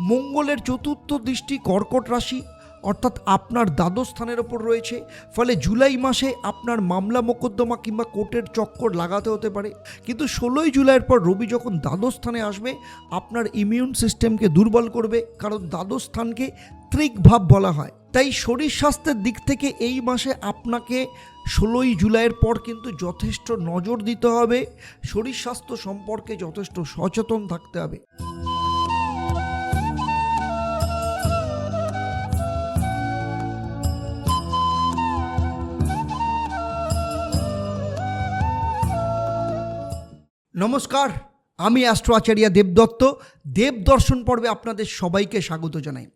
মঙ্গলের চতুর্থ দৃষ্টি কর্কট রাশি, অর্থাৎ আপনার দ্বাদশ স্থানের ওপর রয়েছে। ফলে জুলাই মাসে আপনার মামলা মোকদ্দমা কিংবা কোর্টের চক্কর লাগাতে হতে পারে। কিন্তু ষোলোই জুলাইয়ের পর রবি যখন দ্বাদশ স্থানে আসবে, আপনার ইমিউন সিস্টেমকে দুর্বল করবে, কারণ দ্বাদশ স্থানকে ত্রিক ভাব বলা হয়। তাই শরীর স্বাস্থ্যের দিক থেকে এই মাসে আপনাকে ষোলোই জুলাইয়ের পর কিন্তু যথেষ্ট নজর দিতে হবে। শরীর স্বাস্থ্য সম্পর্কে যথেষ্ট সচেতন থাকতে হবে। নমস্কার, আমি অ্যাস্ট্রো আচার্য দেবদত্ত। দেবদর্শন পর্বে আপনাদের সবাইকে স্বাগত জানাই।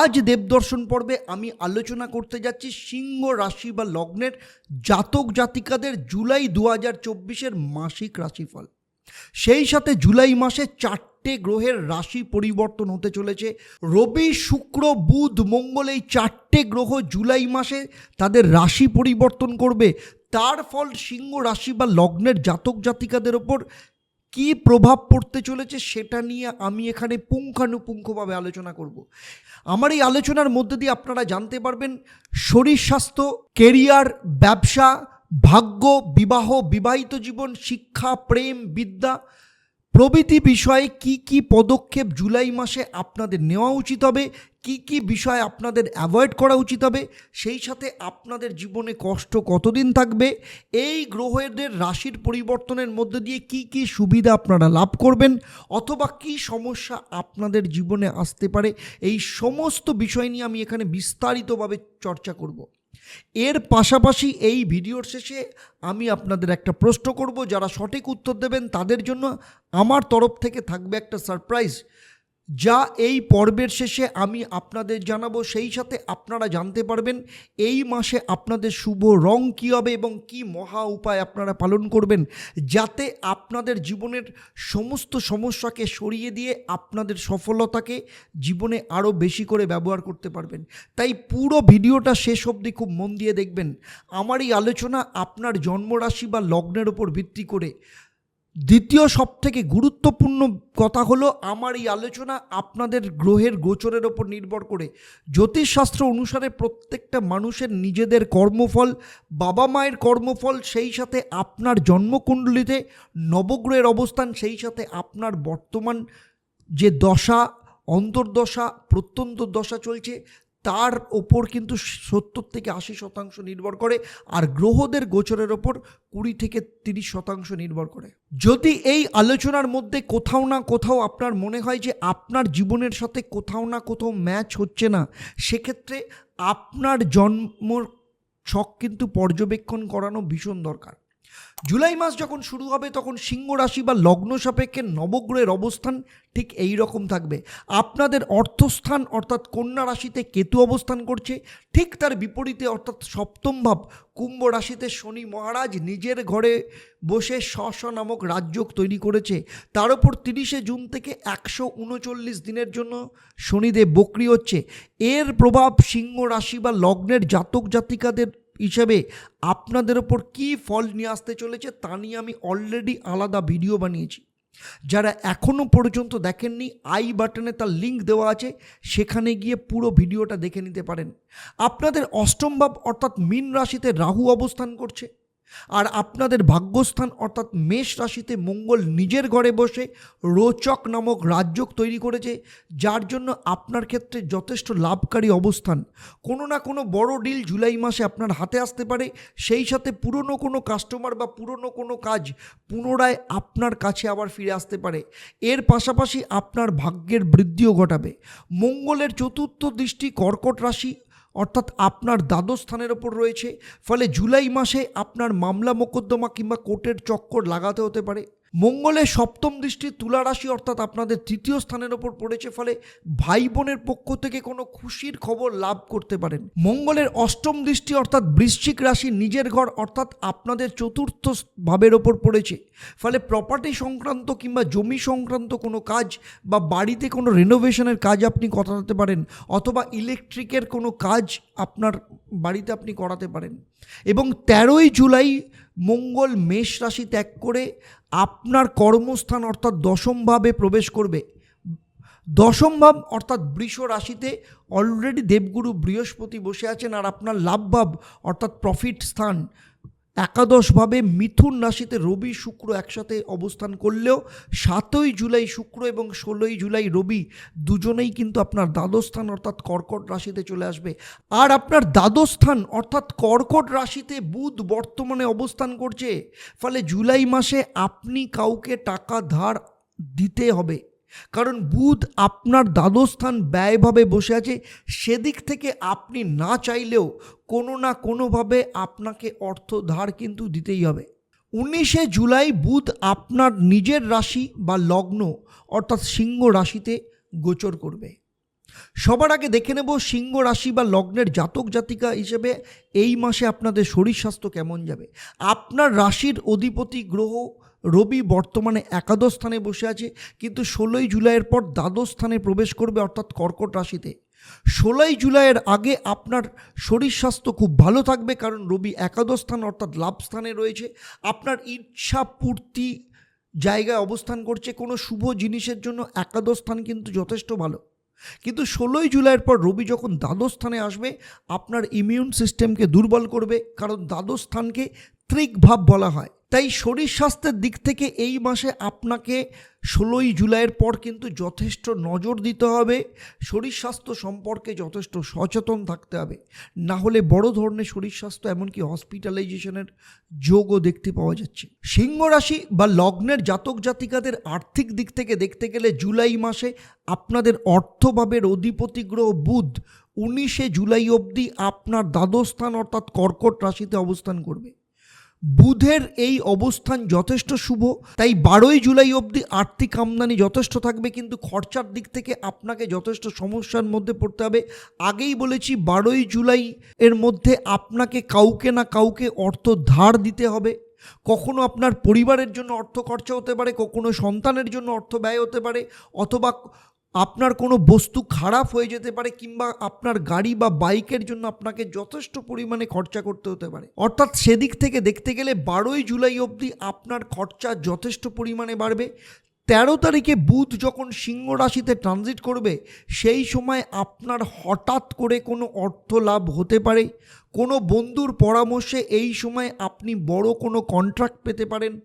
আজ দেবদর্শন পর্বে আমি আলোচনা করতে যাচ্ছি সিংহ রাশি বা লগ্নের জাতক জাতিকাদের জুলাই দু হাজার চব্বিশের মাসিক রাশিফল। সেই সাথে জুলাই মাসে চারটে গ্রহের রাশি পরিবর্তন হতে চলেছে। রবি, শুক্র, বুধ, মঙ্গল এই চারটে গ্রহ জুলাই মাসে তাদের রাশি পরিবর্তন করবে। তার ফল সিংহ রাশি বা লগ্নের জাতক জাতিকাদের ওপর কি প্রভাব পড়তে চলেছে সেটা নিয়ে আমি এখানে পুঙ্খানুপুঙ্খভাবে আলোচনা করব। আমার এই আলোচনার মধ্যে দিয়ে আপনারা জানতে পারবেন শরীর স্বাস্থ্য, কেরিয়ার, ব্যবসা, ভাগ্য, বিবাহ, বিবাহিত জীবন, শিক্ষা, প্রেম, বিদ্যা প্রভৃতি বিষয়ে কি কি পদক্ষেপ জুলাই মাসে আপনাদের নেওয়া উচিত হবে? কি কি বিষয় আপনাদের অ্যাভয়েড করা উচিত হবে? সেই সাথে আপনাদের জীবনে কষ্ট কতদিন থাকবে? এই গ্রহেদের রাশির পরিবর্তনের মধ্যে দিয়ে কি কি সুবিধা আপনারা লাভ করবেন? অথবা কি সমস্যা আপনাদের জীবনে আসতে পারে? এই সমস্ত বিষয় নিয়ে আমি এখানে বিস্তারিতভাবে চর্চা করব। এর পাশাপাশি এই ভিডিওর শেষে আমি আপনাদের একটা প্রশ্ন করব, যারা সঠিক উত্তর দেবেন তাদের জন্য আমার তরফ থেকে থাকবে একটা সারপ্রাইজ। যা এই পর্বের শেষে আমি আপনাদের জানাব, সেই সাথে আপনারা জানতে পারবেন এই মাসে আপনাদের শুভ রং কী হবে এবং কি মহা উপায় আপনারা পালন করবেন যাতে আপনাদের জীবনের সমস্ত সমস্যাকে সরিয়ে দিয়ে আপনাদের সফলতাকে জীবনে আরও বেশি করে ব্যবহার করতে পারবেন। তাই পুরো ভিডিওটা শেষ অবধি খুব মন দিয়ে দেখবেন। আমার এই আলোচনা আপনার জন্মরাশি বা লগ্নের ওপর ভিত্তি করে দ্বিতীয় সবথেকে গুরুত্বপূর্ণ কথা হলো, আমার এই আলোচনা আপনাদের গ্রহের গোচরের ওপর নির্ভর করে। জ্যোতিষশাস্ত্র অনুসারে প্রত্যেকটা মানুষের নিজেদের কর্মফল, বাবা মায়ের কর্মফল, সেই সাথে আপনার জন্মকুণ্ডলিতে নবগ্রহের অবস্থান, সেই সাথে আপনার বর্তমান যে দশা, অন্তর্দশা, প্রত্যন্ত দশা চলছে তার ওপর কিন্তু সত্তর থেকে আশি শতাংশ নির্ভর করে আর গ্রহদের গোচরের ওপর কুড়ি থেকে তিরিশ শতাংশ নির্ভর করে। যদি এই আলোচনার মধ্যে কোথাও না কোথাও আপনার মনে হয় যে আপনার জীবনের সাথে কোথাও না কোথাও ম্যাচ হচ্ছে না, সেক্ষেত্রে আপনার জন্মর ছক কিন্তু পর্যবেক্ষণ করানো ভীষণ দরকার। জুলাই মাস যখন শুরু হবে, তখন সিংহ রাশি বা লগ্ন সাপেক্ষে নবগ্রহের অবস্থান ঠিক এই রকম থাকবে। আপনাদের অর্থস্থান অর্থাৎ কন্যা রাশিতে কেতু অবস্থান করছে, ঠিক তার বিপরীতে অর্থাৎ সপ্তম ভাব কুম্ভ রাশিতে শনি মহারাজ নিজের ঘরে বসে স্ব নামক রাজযোগ তৈরি করেছে। তার উপর তিরিশে জুন থেকে একশো উনচল্লিশ দিনের জন্য শনিদেব বক্রি হচ্ছে। এর প্রভাব সিংহ রাশি বা লগ্নের জাতক জাতিকাদের হিসেবে আপনাদের ওপর কী ফল নিয়ে আসতে চলেছে তা নিয়ে আমি অলরেডি আলাদা ভিডিও বানিয়েছি। যারা এখনও পর্যন্ত দেখেননি আই বাটনে তার লিঙ্ক দেওয়া আছে, সেখানে গিয়ে পুরো ভিডিওটা দেখে নিতে পারেন। আপনাদের অষ্টম ভাব অর্থাৎ মীন রাশিতে রাহু অবস্থান করছে। আর আপনাদের ভাগ্যস্থান অর্থাৎ মেষ রাশিতে মঙ্গল নিজের ঘরে বসে রোচক নামক রাজযোগ তৈরি করেছে, যার জন্য আপনার ক্ষেত্রে যথেষ্ট লাভকারী অবস্থান। কোনো না কোনো বড় ডিল জুলাই মাসে আপনার হাতে আসতে পারে, সেই সাথে পুরনো কোনো কাস্টমার বা পুরনো কোনো কাজ পুনরায় আপনার কাছে আবার ফিরে আসতে পারে। এর পাশাপাশি আপনার ভাগ্যের বৃদ্ধিও ঘটাবে। মঙ্গলের চতুর্থ দৃষ্টি কর্কট রাশি অর্থাৎ আপনার দ্বাদশ স্থানের ওপর রয়েছে। ফলে জুলাই মাসে আপনার মামলা মোকদ্দমা কিংবা কোর্টের চক্কর লাগাতে হতে পারে। মঙ্গলের সপ্তম দৃষ্টি তুলা রাশি অর্থাৎ আপনাদের তৃতীয় স্থানের ওপর পড়েছে ফলে ভাই বোনের পক্ষ থেকে কোনো খুশির খবর লাভ করতে পারেন। মঙ্গলের অষ্টম দৃষ্টি অর্থাৎ বৃশ্চিক রাশি নিজের ঘর অর্থাৎ আপনাদের চতুর্থ ভাবের ওপর পড়েছে। ফলে প্রপার্টি সংক্রান্ত কিংবা জমি সংক্রান্ত কোনো কাজ বা বাড়িতে কোনো রেনোভেশনের কাজ আপনি করাতে পারেন অথবা ইলেকট্রিকের কোনো কাজ আপনার বাড়িতে আপনি করাতে পারেন। এবং তেরোই জুলাই মঙ্গল মেষ রাশি ত্যাগ করে আপনার কর্মস্থান অর্থাৎ দশমভাবে প্রবেশ করবে। দশম ভাব অর্থাৎ বৃষ রাশিতে অলরেডি দেবগুরু বৃহস্পতি বসে আছেন আর আপনার লাভভাব অর্থাৎ প্রফিট স্থান একাদশভাবে মিথুন রাশিতে রবি শুক্র একসাথে অবস্থান করলেও সাতই জুলাই শুক্র এবং ষোলোই জুলাই রবি দুজনেই কিন্তু আপনার দ্বাদস্থান অর্থাৎ কর্কট রাশিতে চলে আসবে। আর আপনার দ্বাদস্থান অর্থাৎ কর্কট রাশিতে বুধ বর্তমানে অবস্থান করছে। ফলে জুলাই মাসে আপনি কাউকে টাকা ধার দিতে হবে। কারণ বুধ আপনার দ্বাদস্থান ব্যয়ভাবে বসে আছে, সেদিক থেকে আপনি না চাইলেও কোনো না কোনোভাবে আপনাকে অর্থ ধার কিন্তু দিতেই হবে। উনিশে জুলাই বুধ আপনার নিজের রাশি বা লগ্ন, অর্থাৎ সিংহ রাশিতে গোচর করবে। সবার আগে দেখে নেব সিংহ রাশি বা লগ্নের জাতক জাতিকা হিসেবে এই মাসে আপনাদের শরীর স্বাস্থ্য কেমন যাবে। আপনার রাশির অধিপতি গ্রহ রবি বর্তমানে একাদশ স্থানে বসে আছে, কিন্তু ষোলোই জুলাইয়ের পর দ্বাদশ স্থানে প্রবেশ করবে অর্থাৎ কর্কট রাশিতে। ষোলোই জুলাইয়ের আগে আপনার শরীর স্বাস্থ্য খুব ভালো থাকবে, কারণ রবি একাদশ স্থান অর্থাৎ লাভ স্থানে রয়েছে। আপনার ইচ্ছা পূর্তি জায়গায় অবস্থান করছে, কোনো শুভ জিনিসের জন্য একাদশ স্থান কিন্তু যথেষ্ট ভালো। কিন্তু ষোলোই জুলাইয়ের পর রবি যখন দ্বাদশ স্থানে আসবে, আপনার ইমিউন সিস্টেমকে দুর্বল করবে, কারণ দ্বাদশ স্থানকে ত্রিক ভাব বলা হয়। তাই শরীর স্বাস্থ্যের দিক থেকে এই মাসে আপনাকে ষোলোই জুলাইয়ের পর কিন্তু যথেষ্ট নজর দিতে হবে। শরীর স্বাস্থ্য সম্পর্কে যথেষ্ট সচেতন থাকতে হবে। না হলে বড় ধরনের শরীর স্বাস্থ্য এমনকি হসপিটালাইজেশনের যোগও দেখতে পাওয়া যাচ্ছে। সিংহ রাশি বা লগ্নের জাতক জাতিকাদের আর্থিক দিক থেকে দেখতে গেলে জুলাই মাসে আপনাদের অর্থভাবের অধিপতি গ্রহ বুধ উনিশে জুলাই অবধি আপনার দ্বাদস্থান অর্থাৎ কর্কট রাশিতে অবস্থান করবে। বুধের এই অবস্থান যথেষ্ট শুভ, তাই বারোই জুলাই অবধি আর্থিক আমদানি যথেষ্ট থাকবে, কিন্তু খরচার দিক থেকে আপনাকে যথেষ্ট সমস্যার মধ্যে পড়তে হবে। আগেই বলেছি, বারোই জুলাই এর মধ্যে আপনাকে কাউকে না কাউকে অর্থ ধার দিতে হবে। কখনো আপনার পরিবারের জন্য অর্থ খরচা হতে পারে, কখনো সন্তানের জন্য অর্থ ব্যয় হতে পারে, অথবা আপনার কোনো বস্তু খারাপ হয়ে যেতে পারে কিংবা আপনার গাড়ি বা বাইকের জন্য আপনাকে যথেষ্ট পরিমাণে খরচা করতে হতে পারে। অর্থাৎ সেদিক থেকে দেখতে গেলে বারোই জুলাই অবধি আপনার খরচা যথেষ্ট পরিমাণে বাড়বে। তেরো তারিখে বুধ যখন সিংহ রাশিতে ট্রানজিট করবে, সেই সময় আপনার হঠাৎ করে কোনো অর্থ লাভ হতে পারে। কোনো বন্ধুর পরামর্শে এই সময় আপনি বড় কোনো কন্ট্রাক্ট পেতে পারেন।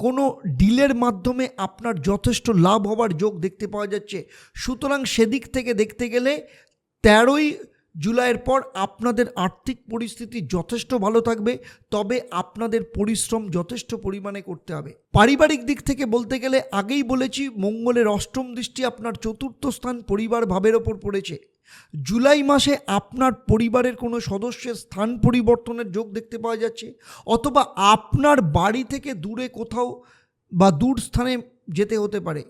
কোনো ডিলের মাধ্যমে আপনার যথেষ্ট লাভ হওয়ার যোগ দেখতে পাওয়া যাচ্ছে। সুতরাং সেদিক থেকে দেখতে গেলে তেরোই জুলাইয়ের পর আপনাদের আর্থিক পরিস্থিতি যথেষ্ট ভালো থাকবে, তবে আপনাদের পরিশ্রম যথেষ্ট পরিমাণে করতে হবে। পারিবারিক দিক থেকে বলতে গেলে আগেই বলেছি, মঙ্গলের অষ্টম দৃষ্টি আপনার চতুর্থ স্থান পরিবার ভাবের ওপর পড়েছে। জুলাই মাসে আপনার পরিবারের কোনো সদস্যের স্থান পরিবর্তনের যোগ দেখতে পাওয়া যাচ্ছে, অথবা আপনার বাড়ি থেকে দূরে কোথাও বা দূর স্থানে যেতে হতে পারে।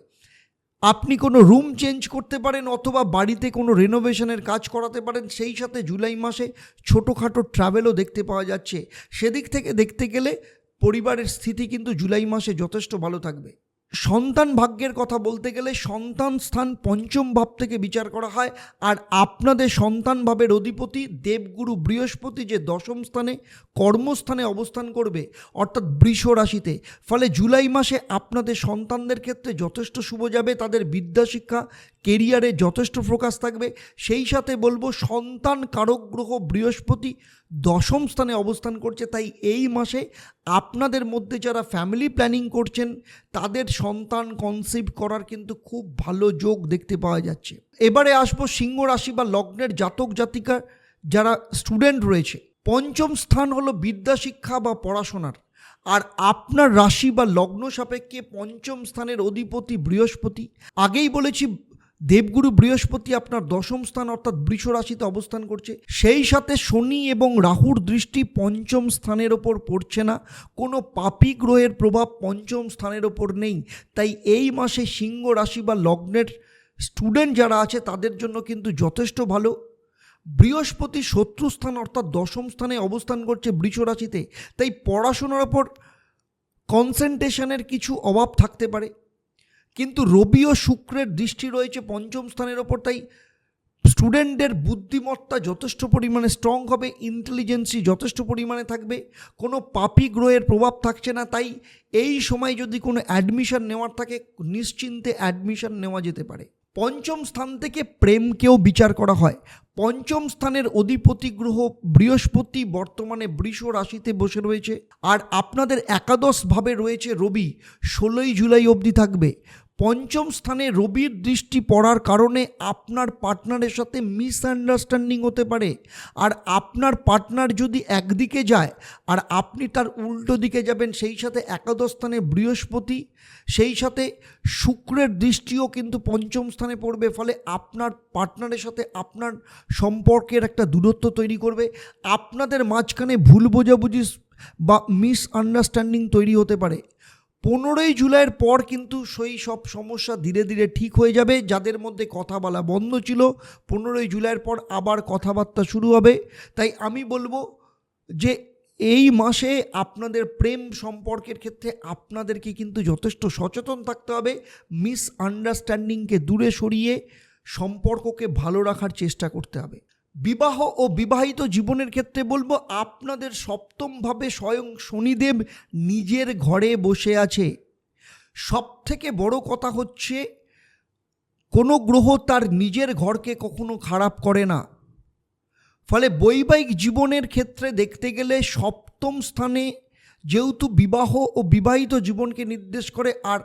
আপনি কোনো রুম চেঞ্জ করতে পারেন অথবা বাড়িতে কোনো রেনোভেশনের কাজ করাতে পারেন, সেই সাথে জুলাই মাসে ছোটোখাটো ট্রাভেলও দেখতে পাওয়া যাচ্ছে। সেদিক থেকে দেখতে গেলে পরিবারের স্থিতি কিন্তু জুলাই মাসে যথেষ্ট ভালো থাকবে। সন্তান ভাগ্যের কথা বলতে গেলে সন্তান স্থান পঞ্চম ভাব থেকে বিচার করা হয়। আর আপনাদের সন্তান ভাবের অধিপতি দেবগুরু বৃহস্পতি যে দশম স্থানে কর্মস্থানে অবস্থান করবে, অর্থাৎ বৃষ রাশিতে, ফলে জুলাই মাসে আপনাদের সন্তানদের ক্ষেত্রে যথেষ্ট শুভ যাবে, তাদের বিদ্যাশিক্ষা কেরিয়ারে যথেষ্ট ফোকাস থাকবে। সেই সাথে বলব সন্তান কারক গ্রহ বৃহস্পতি দশম স্থানে অবস্থান করছে। তাই এই মাসে আপনাদের মধ্যে যারা ফ্যামিলি প্ল্যানিং করছেন, তাদের সন্তান কনসিভ করার কিন্তু খুব ভালো যোগ দেখতে পাওয়া যাচ্ছে। এবারে আসব সিংহ রাশি বা লগ্নের জাতক জাতিকা যারা স্টুডেন্ট রয়েছে। পঞ্চম স্থান হলো বিদ্যাশিক্ষা বা পড়াশোনার। আর আপনার রাশি বা লগ্ন সাপেক্ষে পঞ্চম স্থানের অধিপতি বৃহস্পতি। আগেই বলেছি দেবগুরু বৃহস্পতি আপনার দশম স্থান অর্থাৎ বৃষ রাশিতে অবস্থান করছে। সেই সাথে শনি এবং রাহুর দৃষ্টি পঞ্চম স্থানের ওপর পড়ছে না। কোনো পাপি গ্রহের প্রভাব পঞ্চম স্থানের ওপর নেই। তাই এই মাসে সিংহ রাশি বা লগ্নের স্টুডেন্ট যারা আছে, তাদের জন্য কিন্তু যথেষ্ট ভালো। বৃহস্পতি শত্রুস্থান অর্থাৎ দশম স্থানে অবস্থান করছে বৃষ রাশিতে। তাই পড়াশোনার ওপর কনসেন্ট্রেশনের কিছু অভাব থাকতে পারে। কিন্তু রবি ও শুক্রের দৃষ্টি রয়েছে পঞ্চম স্থানের ওপর, তাই স্টুডেন্টদের বুদ্ধিমত্তা যথেষ্ট পরিমাণে স্ট্রং হবে ইন্টেলিজেন্সি যথেষ্ট পরিমাণে থাকবে, কোনো পাপি গ্রহের প্রভাব থাকছে না, তাই এই সময় যদি কোনো অ্যাডমিশন নেওয়ার থাকে, নিশ্চিন্তে অ্যাডমিশন নেওয়া যেতে পারে। পঞ্চম স্থান থেকে প্রেমকেও বিচার করা হয়। পঞ্চম স্থানের অধিপতি গ্রহ বৃহস্পতি বর্তমানে বৃষ রাশিতে বসে রয়েছে, আর আপনাদের একাদশভাবে রয়েছে রবি, ষোলোই জুলাই অবধি থাকবে। পঞ্চম স্থানে রবির দৃষ্টি পড়ার কারণে আপনার পার্টনারের সাথে মিসআন্ডারস্ট্যান্ডিং হতে পারে। আর আপনার পার্টনার যদি একদিকে যায়, আর আপনি তার উল্টো দিকে যাবেন, সেই সাথে একাদশ স্থানে বৃহস্পতি, সেই সাথে শুক্রের দৃষ্টিও কিন্তু পঞ্চম স্থানে পড়বে, ফলে আপনার পার্টনারের সাথে আপনার সম্পর্কের একটা দূরত্ব তৈরি করবে। আপনাদের মাঝখানে ভুল বোঝাবুঝি বা মিসআন্ডারস্ট্যান্ডিং তৈরি হতে পারে। পনেরোই জুলাইয়ের পর কিন্তু সেই সব সমস্যা ধীরে ধীরে ঠিক হয়ে যাবে, যাদের মধ্যে কথা বলা বন্ধ ছিল। পনেরোই জুলাইয়ের পর আবার কথাবার্তা শুরু হবে। তাই আমি বলব যে এই মাসে আপনাদের প্রেম সম্পর্কের ক্ষেত্রে আপনাদেরকে কিন্তু যথেষ্ট সচেতন থাকতে হবে। মিস আন্ডারস্ট্যান্ডিংকে দূরে সরিয়ে সম্পর্ককে ভালো রাখার চেষ্টা করতে হবে। বিবাহ ও বিবাহিত জীবনের ক্ষেত্রে বলব, আপনাদের সপ্তমভাবে স্বয়ং শনিদেব নিজের ঘরে বসে আছে। সব থেকে বড় কথা হচ্ছে, কোনো গ্রহ তার নিজের ঘরকে কখনো খারাপ করে না। ফলে বৈবাহিক জীবনের ক্ষেত্রে দেখতে গেলে সপ্তম স্থানে যেহেতু বিবাহ ও বিবাহিত জীবনকে নির্দেশ করে, আর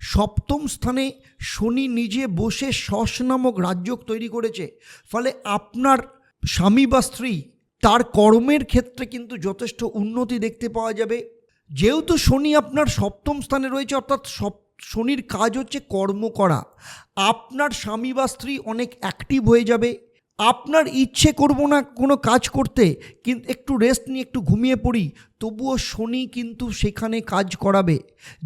সপ্তম স্থানে শনি নিজে বসে শস নামক রাজ্যক তৈরি করেছে। ফলে আপনার স্বামী বা স্ত্রী তার কর্মের ক্ষেত্রে কিন্তু যথেষ্ট উন্নতি দেখতে পাওয়া যাবে। যেহেতু শনি আপনার সপ্তম স্থানে রয়েছে, অর্থাৎ সপ, শনির কাজ হচ্ছে কর্ম করা। আপনার স্বামী বা স্ত্রী অনেক অ্যাক্টিভ হয়ে যাবে। আপনার ইচ্ছে করব না কোনো কাজ করতে, কিন্তু একটু রেস্ট নিয়ে একটু ঘুমিয়ে পড়ি, তবুও শনি কিন্তু সেখানে কাজ করাবে।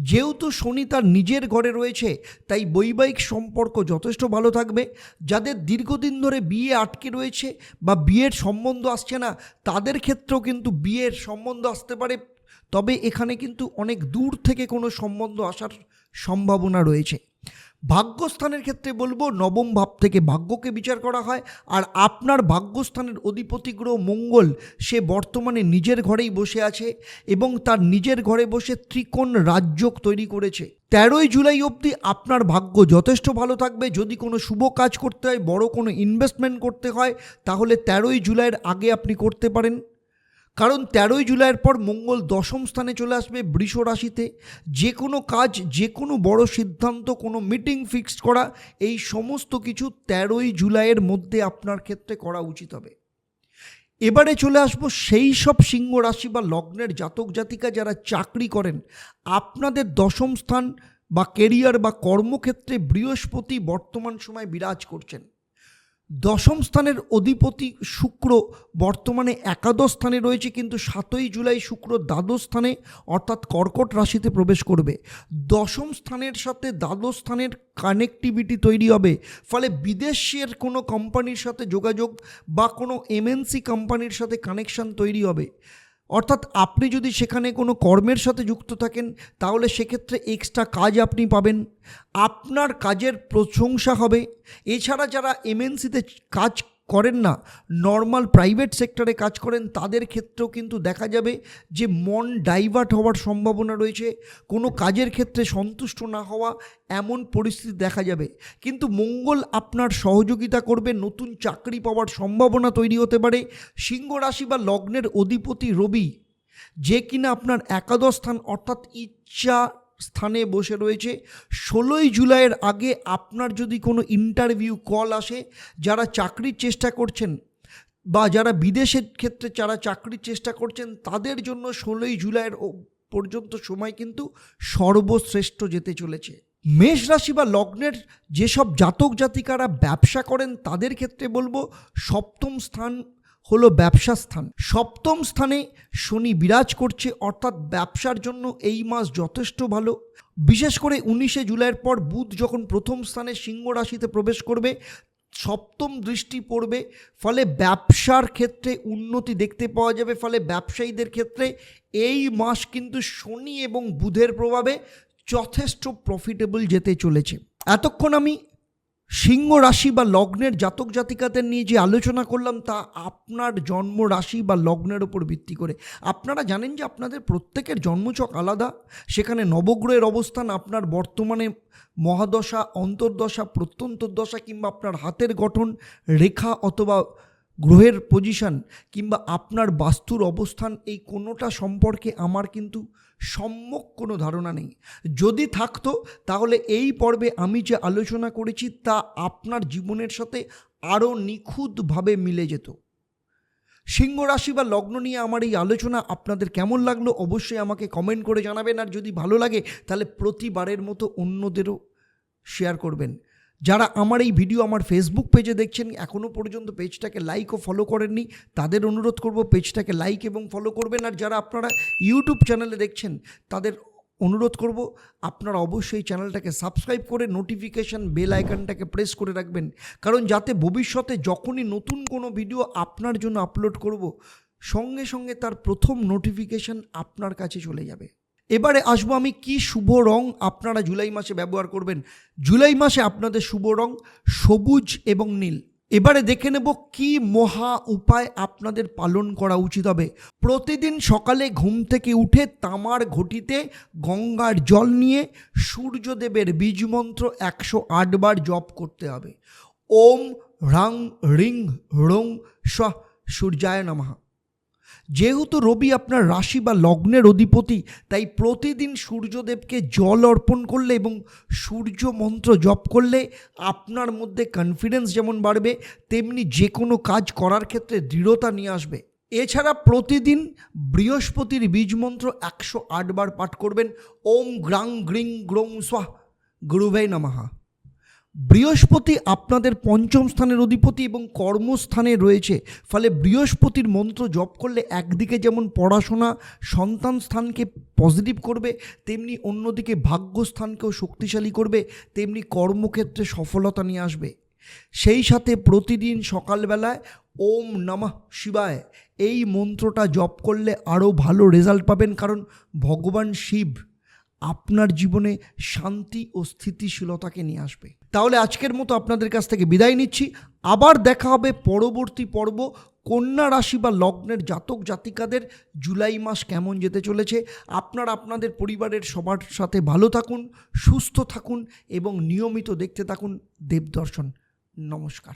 যেহেতু শনি তার নিজের ঘরে রয়েছে, তাই বৈবাহিক সম্পর্ক যথেষ্ট ভালো থাকবে। যাদের দীর্ঘদিন ধরে বিয়ে আটকে রয়েছে বা বিয়ের সম্বন্ধ আসছে না, তাদের ক্ষেত্রেও কিন্তু বিয়ের সম্বন্ধ আসতে পারে। তবে এখানে কিন্তু অনেক দূর থেকে কোনো সম্বন্ধ আসার সম্ভাবনা রয়েছে। ভাগ্যস্থানের ক্ষেত্রে বলব, নবম ভাব থেকে ভাগ্যকে বিচার করা হয়। আর আপনার ভাগ্যস্থানের অধিপতি গ্রহ মঙ্গল, সে বর্তমানে নিজের ঘরেই বসে আছে এবং তার নিজের ঘরে বসে ত্রিকোণ রাজ্যক তৈরি করেছে। তেরোই জুলাই অবধি আপনার ভাগ্য যথেষ্ট ভালো থাকবে। যদি কোনো শুভ কাজ করতে হয়, বড় কোনো ইনভেস্টমেন্ট করতে হয়, তাহলে তেরোই জুলাইয়ের আগে আপনি করতে পারেন। কারণ তেরোই জুলাইয়ের পর মঙ্গল দশম স্থানে চলে আসবে বৃষ রাশিতে। যে কোনো কাজ, যে কোনো বড় সিদ্ধান্ত, কোনো মিটিং ফিক্সড করা, এই সমস্ত কিছু তেরোই জুলাইয়ের মধ্যে আপনার ক্ষেত্রে করা উচিত হবে। এবারে চলে আসব সেই সব সিংহ রাশি বা লগ্নের জাতক জাতিকা যারা চাকরি করেন। আপনাদের দশম স্থান বা কেরিয়ার বা কর্মক্ষেত্রে বৃহস্পতি বর্তমান সময় বিরাজ করছেন। দশম স্থানের অধিপতি শুক্র বর্তমানে একাদশ স্থানে রয়েছে, কিন্তু সাতই জুলাই শুক্র দ্বাদশ স্থানে, অর্থাৎ কর্কট রাশিতে প্রবেশ করবে। দশম স্থানের সাথে দ্বাদশ স্থানের কানেক্টিভিটি তৈরি হবে। ফলে বিদেশের কোনো কোম্পানির সাথে যোগাযোগ বা কোনো এমএনসি কোম্পানির সাথে কানেকশান তৈরি হবে। অর্থাৎ আপনি যদি সেখানে কোনো কর্মের সাথে যুক্ত থাকেন, তাহলে সেক্ষেত্রে এক্সট্রা কাজ আপনি পাবেন। আপনার কাজের প্রশংসা হবে। এছাড়া যারা এমএনসিতে কাজ করেন না। নর্মাল প্রাইভেট সেক্টরে কাজ করেন, তাদের ক্ষেত্রেও কিন্তু দেখা যাবে যে মন ডাইভার্ট হওয়ার সম্ভাবনা রয়েছে। কোনো কাজের ক্ষেত্রে সন্তুষ্ট না হওয়া এমন পরিস্থিতি দেখা যাবে। কিন্তু মঙ্গল আপনার সহযোগিতা করবে, নতুন চাকরি পাওয়ার সম্ভাবনা তৈরি হতে পারে। সিংহ রাশি বা লগ্নের অধিপতি রবি, যে কিনা আপনার একাদশ স্থান অর্থাৎ ইচ্ছা স্থানে বসে রয়েছে। ষোলোই জুলাইয়ের আগে আপনার যদি কোনো ইন্টারভিউ কল আসে, যারা চাকরির চেষ্টা করছেন বা যারা বিদেশের ক্ষেত্রে যারা চাকরির চেষ্টা করছেন, তাদের জন্য ষোলোই জুলাইয়ের পর্যন্ত সময় কিন্তু সর্বশ্রেষ্ঠ যেতে চলেছে। মেষ রাশি বা লগ্নের যেসব জাতক জাতিকারা ব্যবসা করেন, তাদের ক্ষেত্রে বলব সপ্তম স্থান হলো ব্যবসা স্থান। সপ্তম স্থানে শনি বিরাজ করছে, অর্থাৎ ব্যবসার জন্য এই মাস যথেষ্ট ভালো। বিশেষ করে উনিশে জুলাইয়ের পর বুধ যখন প্রথম স্থানে সিংহ রাশিতে প্রবেশ করবে, সপ্তম দৃষ্টি পড়বে। ফলে ব্যবসার ক্ষেত্রে উন্নতি দেখতে পাওয়া যাবে। ফলে ব্যবসায়ীদের ক্ষেত্রে এই মাস কিন্তু শনি এবং বুধের প্রভাবে যথেষ্ট প্রফিটেবল যেতে চলেছে। এতক্ষণ আমি সিংহ রাশি বা লগ্নের জাতক জাতিকাদের নিয়ে যে আলোচনা করলাম, তা আপনার জন্ম রাশি বা লগ্নের উপর ভিত্তি করে। আপনারা জানেন যে আপনাদের প্রত্যেকের জন্মচক আলাদা। সেখানে নবগ্রহের অবস্থান, আপনার বর্তমানে মহাদশা, অন্তর্দশা প্রত্যন্তর্দশা কিংবা আপনার হাতের গঠন, রেখা অথবা গ্রহের পজিশন কিংবা আপনার বাস্তুর অবস্থান, এই কোনোটা সম্পর্কে আমার কিন্তু সম্যক কোনো ধারণা নেই। যদি থাকতো, তাহলে এই পর্বে আমি যে আলোচনা করেছি, তা আপনার জীবনের সাথে আরও নিখুঁতভাবে মিলে যেত। সিংহ রাশি বা লগ্ন নিয়ে আমার এই আলোচনা আপনাদের কেমন লাগল, অবশ্যই আমাকে কমেন্ট করে জানাবেন। আর যদি ভালো লাগে, তাহলে প্রতিবারের মতো অন্যদেরও শেয়ার করবেন। যারা আমার এই ভিডিও আমার ফেসবুক পেজে দেখছেন এখনও পর্যন্ত পেজটাকে লাইক ও ফলো করেননি, তাদের অনুরোধ করব পেজটাকে লাইক এবং ফলো করবেন। আর যারা আপনারা ইউটিউব চ্যানেলে দেখছেন, তাদের অনুরোধ করব, আপনারা অবশ্যই চ্যানেলটাকে সাবস্ক্রাইব করে নোটিফিকেশান বেল আইকনটাকে প্রেস করে রাখবেন। কারণ যাতে ভবিষ্যতে যখনই নতুন কোনো ভিডিও আপনার জন্য আপলোড করব, সঙ্গে সঙ্গে তার প্রথম নোটিফিকেশান আপনার কাছে চলে যাবে। এবারে আসব আমি কি শুভ রং আপনারা জুলাই মাসে ব্যবহার করবেন? জুলাই মাসে আপনাদের শুভ রং সবুজ এবং নীল। এবারে দেখে নেব কি মহা উপায় আপনাদের পালন করা উচিত হবে। প্রতিদিন সকালে ঘুম থেকে উঠে তামার ঘটিতে গঙ্গার জল নিয়ে সূর্যদেবের বীজমন্ত্র একশো আটবার জপ করতে হবে। ওম রাং রিং রং স্ব সূর্যায় নমঃ। যেহেতু রবি আপনার রাশি বা লগ্নের অধিপতি, তাই প্রতিদিন সূর্যদেবকে জল অর্পণ করলে এবং সূর্য মন্ত্র জপ করলে আপনার মধ্যে কনফিডেন্স যেমন বাড়বে, তেমনি যে কোনো কাজ করার ক্ষেত্রে দৃঢ়তা নিয়ে আসবে। এছাড়া প্রতিদিন বৃহস্পতির বীজ মন্ত্র একশো আটবার পাঠ করবেন। ওম গ্রাং গ্রিং গ্রং স্বাহ। গুরুভাই নমহা বৃহস্পতি আপনাদের পঞ্চম স্থানের অধিপতি এবং কর্মস্থানে রয়েছে। ফলে বৃহস্পতির মন্ত্র জপ করলে একদিকে যেমন পড়াশোনা সন্তান স্থানকে পজিটিভ করবে, তেমনি অন্যদিকে ভাগ্যস্থানকেও শক্তিশালী করবে, তেমনি কর্মক্ষেত্রে সফলতা নিয়ে আসবে। সেই সাথে প্রতিদিন সকালবেলায় ওম নমঃ শিবায় এই মন্ত্রটা জপ করলে আরও ভালো রেজাল্ট পাবেন। কারণ ভগবান শিব। আপনার জীবনে শান্তি ও স্থিতিশীলতাকে নিয়ে আসবে। তাহলে আজকের মতো আপনাদের কাছ থেকে বিদায় নিচ্ছি। আবার দেখা হবে পরবর্তী পর্ব কন্যা রাশি বা লগ্নের জাতক জাতিকাদের জুলাই মাস কেমন যেতে চলেছে। আপনারা আপনাদের পরিবারের সবার সাথে ভালো থাকুন, সুস্থ থাকুন এবং নিয়মিত দেখতে থাকুন দেবদর্শন। নমস্কার।